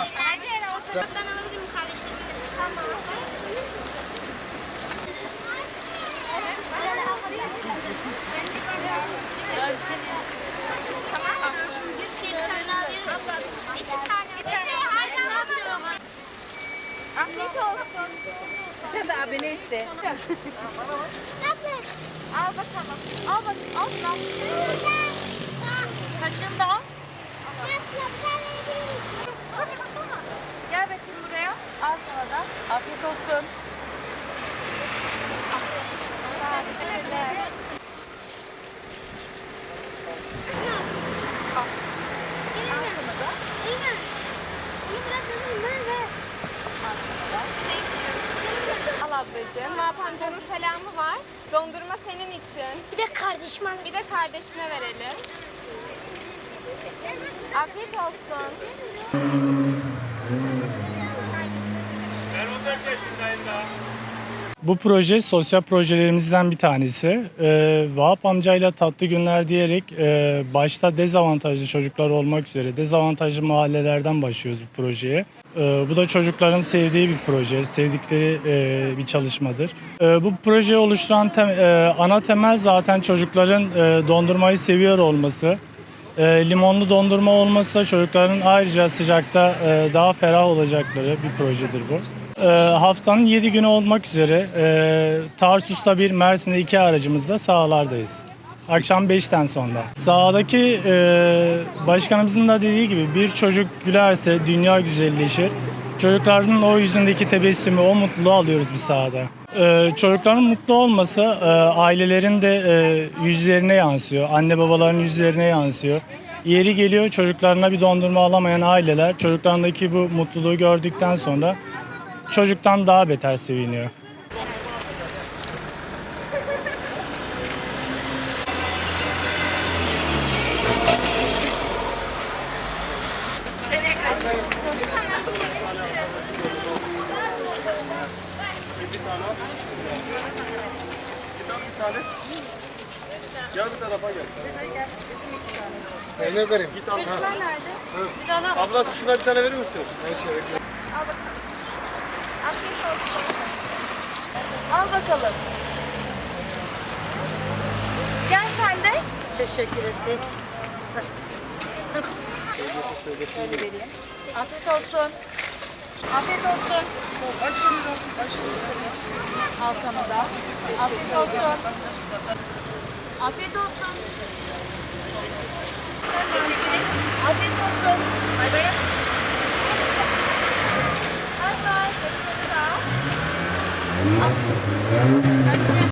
Bak. Kaptan alabilir miyim kardeşim? Tamam. Tamam. Bir şey bir tane daha verir? İki tane. Bir tane. Afiyet olsun. Sen de abi ne iste? Al bakalım. Al bak. Al al. Kaşın da al. Gel bakayım Al sana da. Afiyet olsun. Al. Ablacığım. Vahap amcanın selamı var. Dondurma senin için. Bir de kardeşim alır. Bir de kardeşine verelim. Afiyet olsun. Bu proje sosyal projelerimizden bir tanesi. Ee, Vahap amcayla tatlı günler diyerek e, başta dezavantajlı çocuklar olmak üzere dezavantajlı mahallelerden başlıyoruz bu projeye. Ee, bu da çocukların sevdiği bir proje, sevdikleri e, bir çalışmadır. Ee, bu projeyi oluşturan tem- e, ana temel zaten çocukların e, dondurmayı seviyor olması. E, limonlu dondurma olması da çocukların ayrıca sıcakta e, daha ferah olacakları bir projedir bu. E, haftanın 7 günü olmak üzere e, Tarsus'ta bir, Mersin'de iki aracımızda sahalardayız. Akşam 5'ten sonra. Sahadaki e, başkanımızın da dediği gibi bir çocuk gülerse dünya güzelleşir. Çocukların o yüzündeki tebessümü, o mutluluğu alıyoruz bir sahada. E, çocukların mutlu olması e, ailelerin de e, yüzlerine yansıyor. Anne babaların yüzlerine yansıyor. Yeri geliyor çocuklarına bir dondurma alamayan aileler çocuklarındaki bu mutluluğu gördükten sonra çocuktan daha beter seviniyor. Ne vereyim? Abla şuna bir tane verir misiniz? Ben şey bekliyorum. Al bakalım. Gel sen de. Teşekkür ederim. Şöyle vereyim. Afiyet olsun. Afiyet olsun. Aşırı Al sana da. Afiyet olsun. Afiyet olsun. Afiyet olsun. Bay bay.